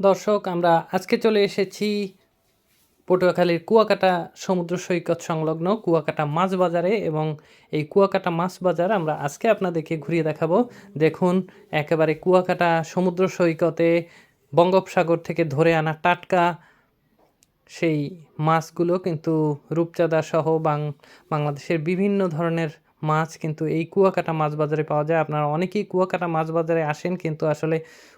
দর্শক, আমরা আজকে চলে এসেছি পটুয়াখালীর কুয়াকাটা সমুদ্র সৈকত সংলগ্ন কুয়াকাটা মাছ বাজারে এবং এই কুয়াকাটা মাছ বাজার আমরা আজকে আপনাদেরকে ঘুরিয়ে দেখাবো। দেখুন, একেবারে কুয়াকাটা সমুদ্র সৈকতে বঙ্গোপসাগর থেকে ধরে আনা টাটকা সেই মাছগুলো কিন্তু রূপচাঁদা সহ বাং, বাংলাদেশের বিভিন্ন ধরনের মাছ কিন্তু এই কুয়াকাটা মাছ বাজারে পাওয়া যায়। আপনারা অনেকেই কুয়াকাটা মাছ বাজারে আসেন, কিন্তু আসলে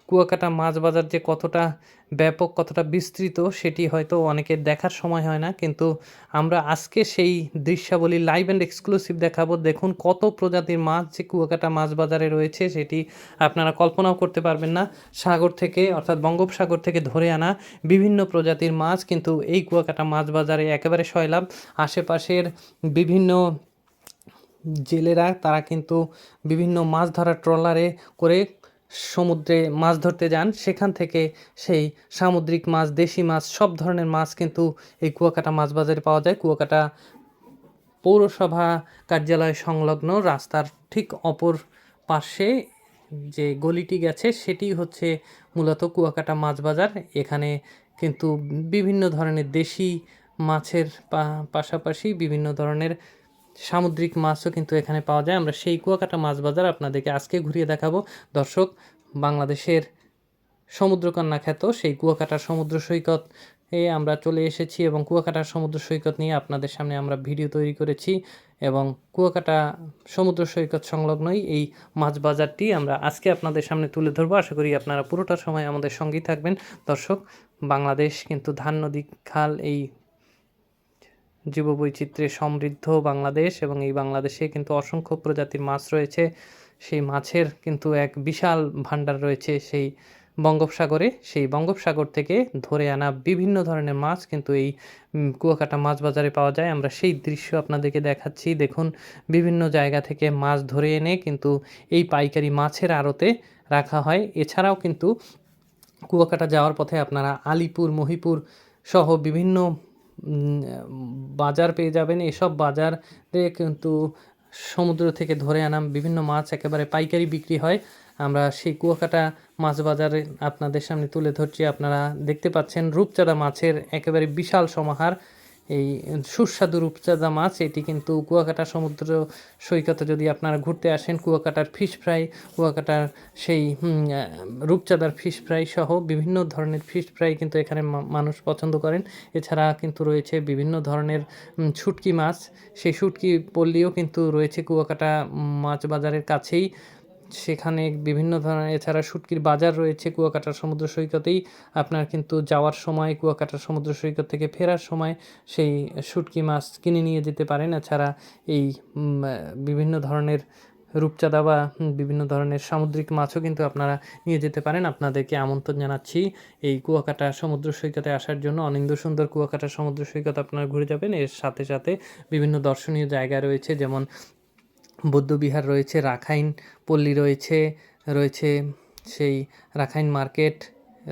কুয়াকাটা মাছ বাজার যে কতটা ব্যাপক, কতটা বিস্তৃত, সেটি হয়তো অনেকের দেখার সময় হয় না। কিন্তু আমরা আজকে সেই দৃশ্যাবলী লাইভ অ্যান্ড এক্সক্লুসিভ দেখাবো। দেখুন কত প্রজাতির মাছ যে কুয়াকাটা মাছ বাজারে রয়েছে, সেটি আপনারা কল্পনাও করতে পারবেন না। সাগর থেকে, অর্থাৎ বঙ্গোপসাগর থেকে ধরে আনা বিভিন্ন প্রজাতির মাছ কিন্তু এই কুয়াকাটা মাছ বাজারে একেবারে সয়লাভ আশেপাশের বিভিন্ন জেলেরা, তারা কিন্তু বিভিন্ন মাছ ধরার ট্রলারে করে সমুদ্রে মাছ ধরতে যান। সেখান থেকে সেই সামুদ্রিক মাছ, দেশি মাছ, সব ধরনের মাছ কিন্তু এই কুয়াকাটা মাছ বাজারে পাওয়া যায়। কুয়াকাটা পৌরসভা কার্যালয় সংলগ্ন রাস্তার ঠিক অপর পাশে যে গলিটি গেছে, সেটি হচ্ছে মূলত কুয়াকাটা মাছ বাজার। এখানে কিন্তু বিভিন্ন ধরনের দেশি মাছের পাশাপাশি বিভিন্ন ধরনের সামুদ্রিক মাছও কিন্তু এখানে পাওয়া যায়। আমরা সেই কুয়াকাটা মাছ বাজার আপনাদেরকে আজকে ঘুরিয়ে দেখাবো। দর্শক, বাংলাদেশের সমুদ্রকন্যা খ্যাত সেই কুয়াকাটার সমুদ্র সৈকত এ আমরা চলে এসেছি এবং কুয়াকাটার সমুদ্র সৈকত নিয়ে আপনাদের সামনে আমরা ভিডিও তৈরি করেছি এবং কুয়াকাটা সমুদ্র সৈকত সংলগ্নই এই মাছ বাজারটি আমরা আজকে আপনাদের সামনে তুলে ধরবো। আশা করি আপনারা পুরোটা সময় আমাদের সঙ্গেই থাকবেন। দর্শক, বাংলাদেশ কিন্তু ধান, নদী, খাল এই জীববৈচিত্র্যে সমৃদ্ধ বাংলাদেশ এবং এই বাংলাদেশে কিন্তু অসংখ্য প্রজাতির মাছ রয়েছে। সেই মাছের কিন্তু এক বিশাল ভাণ্ডার রয়েছে সেই বঙ্গোপসাগরে। সেই বঙ্গোপসাগর থেকে ধরে আনা বিভিন্ন ধরনের মাছ কিন্তু এই কুয়াকাটা মাছ বাজারে পাওয়া যায়। আমরা সেই দৃশ্য আপনাদেরকে দেখাচ্ছি। দেখুন, বিভিন্ন জায়গা থেকে মাছ ধরে এনে কিন্তু এই পাইকারি মাছের আড়তে রাখা হয়। এছাড়াও কিন্তু কুয়াকাটা যাওয়ার পথে আপনারা আলিপুর, মহিপুর সহ বিভিন্ন বাজার পেয়ে যাবেন। এসব বাজারে কিন্তু সমুদ্র থেকে ধরে আনাম বিভিন্ন মাছ একেবারে পাইকারি বিক্রি হয়। আমরা সেই কুয়াকাটা মাছ বাজারে আপনাদের সামনে তুলে ধরছি। আপনারা দেখতে পাচ্ছেন রূপচাঁদা মাছের একেবারে বিশাল সমাহার। এই সুস্বাদু রূপচাঁদা মাছ, এটি কিন্তু কুয়াকাটা সমুদ্র সৈকতে যদি আপনারা ঘুরতে আসেন, কুয়াকাটার ফিশ ফ্রাই কুয়াকাটার সেই রূপচাঁদার ফিশ ফ্রাই সহ বিভিন্ন ধরনের ফিশ ফ্রাই কিন্তু এখানে মানুষ পছন্দ করেন। এছাড়া কিন্তু রয়েছে বিভিন্ন ধরনের শুটকি মাছ। সেই শুটকি পল্লীও কিন্তু রয়েছে কুয়াকাটা মাছ বাজারের কাছেই। সেখানে বিভিন্ন ধরনের, এছাড়া শুটকির বাজার রয়েছে কুয়াকাটার সমুদ্র সৈকতেই। আপনার কিন্তু যাওয়ার সময়, কুয়াকাটার সমুদ্র সৈকত থেকে ফেরার সময় সেই শুটকি মাছ কিনে নিয়ে যেতে পারেন। এছাড়া এই বিভিন্ন ধরনের রূপচাঁদা বা বিভিন্ন ধরনের সামুদ্রিক মাছও কিন্তু আপনারা নিয়ে যেতে পারেন। আপনাদেরকে আমন্ত্রণ জানাচ্ছি এই কুয়াকাটা সমুদ্র সৈকতে আসার জন্য। অনিন্দ সুন্দর কুয়াকাটা সমুদ্র সৈকত আপনারা ঘুরে যাবেন। এর সাথে সাথে বিভিন্ন দর্শনীয় জায়গা রয়েছে, যেমন বৌদ্ধবিহার রয়েছে, রাখাইন পল্লী রয়েছে রয়েছে সেই রাখাইন মার্কেট,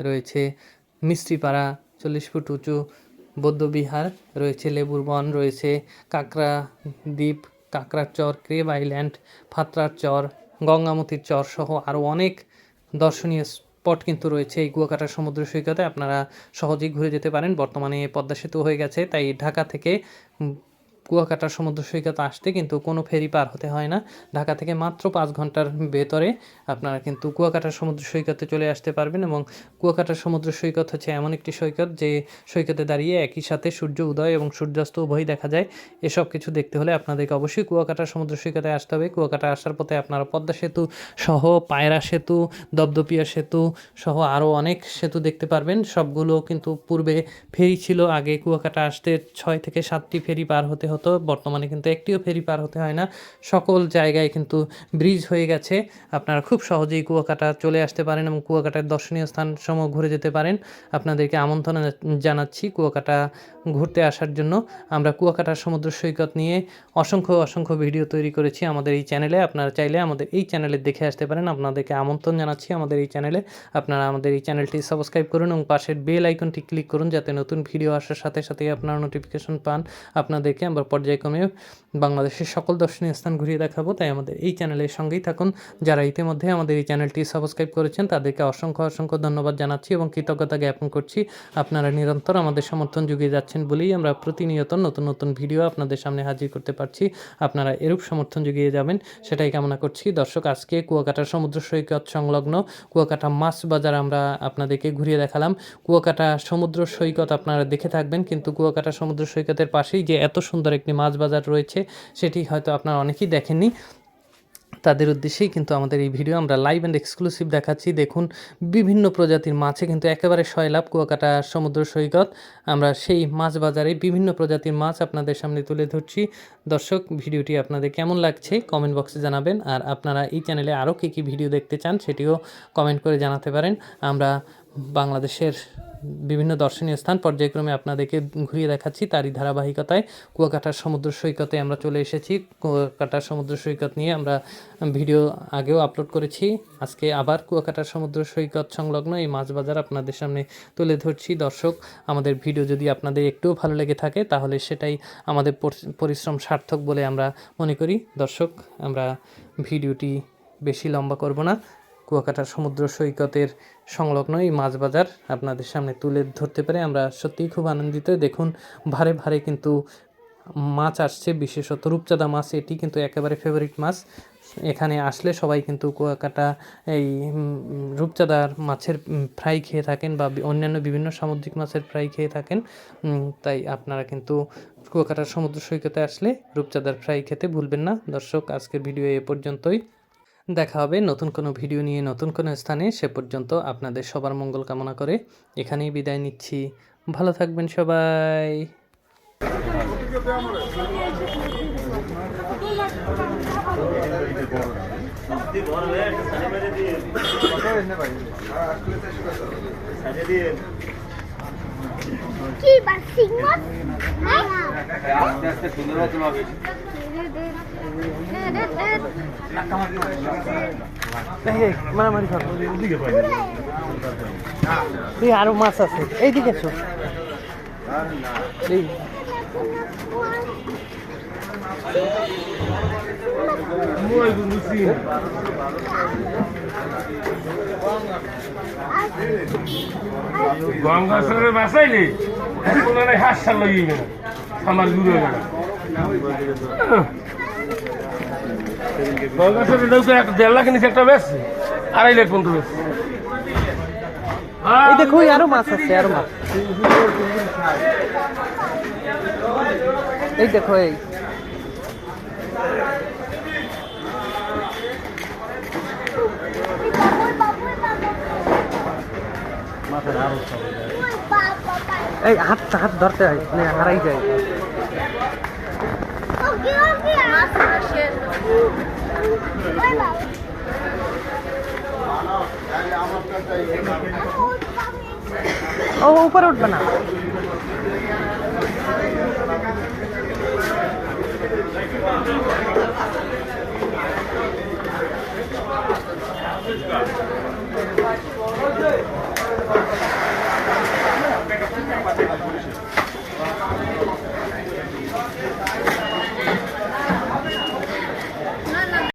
রয়েছে মিষ্টিপাড়া চল্লিশ ফুট উঁচু বৌদ্ধবিহার, রয়েছে লেবুর বন, রয়েছে কাঁকড়া দ্বীপ কাঁকড়ার চর, ক্রেব আইল্যান্ড, ফাতরার চর, গঙ্গামতির চর সহ আরও অনেক দর্শনীয় স্পট কিন্তু রয়েছে এই কুয়াকাটা সমুদ্র সৈকতে। আপনারা সহজেই ঘুরে যেতে পারেন। বর্তমানে পদ্মা সেতু হয়ে গেছে, তাই ঢাকা থেকে উম, কুয়াকাটা সমুদ্র সৈকত আসতে কিন্তু কোনো ফেরি পার হতে হয় না। ঢাকা থেকে মাত্র পাঁচ ঘণ্টার ভেতরে আপনারা কিন্তু কুয়াকাটা সমুদ্র সৈকতে চলে আসতে পারবেন এবং কুয়াকাটা সমুদ্র সৈকত হচ্ছে এমন একটি সৈকত যে সৈকতে দাঁড়িয়ে একই সাথে সূর্য উদয় এবং সূর্যাস্ত উভয়ই দেখা যায়। এসব কিছু দেখতে হলে আপনাদেরকে অবশ্যই কুয়াকাটা সমুদ্র সৈকতে আসতে হবে। কুয়াকাটা আসার পথে আপনারা পদ্মা সেতু সহ পায়রা সেতু দপদপিয়া সেতু সহ আরও অনেক সেতু দেখতে পারবেন। সবগুলো কিন্তু পূর্বে ফেরি ছিল। আগে কুয়াকাটা আসতে ছয় থেকে সাতটি ফেরি পার হতে হতো। বর্তমানে কিন্তু একটিও ফেরি পার হতে হয় না। সকল জায়গায় কিন্তু ব্রিজ হয়ে গেছে। আপনারা খুব সহজেই কুয়াকাটা চলে আসতে পারেন এবং কুয়াকাটার দর্শনীয় স্থান সমূহ ঘুরে যেতে পারেন। আপনাদেরকে আমন্ত্রণ জানাচ্ছি কুয়াকাটা ঘুরতে আসার জন্য। আমরা কুয়াকাটার সমুদ্র সৈকত নিয়ে অসংখ্য অসংখ্য ভিডিও তৈরি করেছি আমাদের এই চ্যানেলে। আপনারা চাইলে আমাদের এই চ্যানেলে দেখে আসতে পারেন। আপনাদেরকে আমন্ত্রণ জানাচ্ছি আমাদের এই চ্যানেলে। আপনারা আমাদের এই চ্যানেলটি সাবস্ক্রাইব করুন এবং পাশের বেল আইকনটি ক্লিক করুন যাতে নতুন ভিডিও আসার সাথে সাথে আপনারা নোটিফিকেশন পান। আপনাদেরকে আমরা পর্যায়ক্রমে বাংলাদেশের সকল দর্শনীয় স্থান ঘুরিয়ে দেখাবো। তাই আমাদের এই চ্যানেলের সঙ্গেই থাকুন। যারা ইতিমধ্যে আমাদের এই চ্যানেলটি সাবস্ক্রাইব করেছেন, তাদেরকে অসংখ্য অসংখ্য ধন্যবাদ জানাচ্ছি এবং কৃতজ্ঞতা জ্ঞাপন করছি। আপনারা নিরন্তর আমাদের সমর্থন যুগিয়ে যাচ্ছেন বলেই আমরা প্রতিনিয়ত নতুন নতুন ভিডিও আপনাদের সামনে হাজির করতে পারছি। আপনারা এরূপ সমর্থন যুগিয়ে যাবেন, সেটাই কামনা করছি। দর্শক, আজকে কুয়াকাটা সমুদ্র সৈকত সংলগ্ন কুয়াকাটা মাছ বাজার আমরা আপনাদেরকে ঘুরিয়ে দেখালাম। কুয়াকাটা সমুদ্র সৈকত আপনারা দেখে থাকবেন, কিন্তু কুয়াকাটা সমুদ্র সৈকতের পাশেই যে এত সুন্দর একটি মাছ বাজার রয়েছে, সেটি হয়তো আপনারা অনেকেই দেখেননি। তাদের উদ্দেশ্যেই কিন্তু আমাদের এই ভিডিও, আমরা লাইভ অ্যান্ড এক্সক্লুসিভ দেখাচ্ছি। দেখুন, বিভিন্ন প্রজাতির মাছে কিন্তু একেবারে সয়লাভ কুয়াকাটা, সমুদ্র সৈকত। আমরা সেই মাছ বাজারে বিভিন্ন প্রজাতির মাছ আপনাদের সামনে তুলে ধরছি। দর্শক, ভিডিওটি আপনাদের কেমন লাগছে কমেন্ট বক্সে জানাবেন। আর আপনারা এই চ্যানেলে আরও কী কী ভিডিও দেখতে চান, সেটিও কমেন্ট করে জানাতে পারেন। আমরা বাংলাদেশের বিভিন্ন দর্শনীয় স্থান পর্যায়ক্রমে আপনাদেরকে ঘুরিয়ে দেখাচ্ছি তারই ধারাবাহিকতায়। কুয়াকাটার সমুদ্র সৈকতে আমরা চলে এসেছি। কুয়াকাটার সমুদ্র সৈকত নিয়ে আমরা ভিডিও আগেও আপলোড করেছি। আজকে আবার কুয়াকাটার সমুদ্র সৈকত সংলগ্ন এই মাছ বাজার আপনাদের সামনে তুলে ধরছি। দর্শক, আমাদের ভিডিও যদি আপনাদের একটুও ভালো লেগে থাকে, তাহলে সেটাই আমাদের পরিশ্রম সার্থক বলে আমরা মনে করি। দর্শক, আমরা ভিডিওটি বেশি লম্বা করব না। কুয়াকাটার সমুদ্র সৈকতের সংলগ্ন এই মাছ বাজার আপনাদের সামনে তুলে ধরতে পারে আমরা সত্যিই খুব আনন্দিত। দেখুন, ভারে ভারে কিন্তু মাছ আসছে, বিশেষত রূপচাঁদা মাছ, এটি কিন্তু একেবারে ফেভারিট মাছ। এখানে আসলে সবাই কিন্তু কুয়াকাটা এই রূপচাঁদার মাছের ফ্রাই খেয়ে থাকেন বা অন্যান্য বিভিন্ন সামুদ্রিক মাছের ফ্রাই খেয়ে থাকেন। তাই আপনারা কিন্তু কুয়াকাটার সমুদ্র সৈকতে আসলে রূপচাঁদার ফ্রাই খেতে ভুলবেন না। দর্শক, আজকের ভিডিও এ পর্যন্তই। দেখা হবে। নতুন কোনো ভিডিও নিয়ে নতুন কোনো স্থানে, সে পর্যন্ত আপনাদের সবার মঙ্গল কামনা করে এখানেই বিদায় নিচ্ছি। ভালো থাকবেন সবাই। কি বা সিংহ? আস্তে আস্তে সুন্দর মতো হবে মারামারি খাব তুই আরও মাছ আছে। এইদিকে চো এই গঙ্গাসরে বাঁচাইলে কোনো সার লাগিয়ে গেল আমার দূরে গেল গঙ্গাসরে লোক একটা দেড় লাখ নিচে একটা বেশছে আড়াই লাখ পর্যন্ত বেশছে এই দেখো আরও মাছ আছে আরও মাছ। এই দেখো এই। এই হাত হাত ধরতে হয় মানে হারাই যায়। ओ ऊपर उठ बना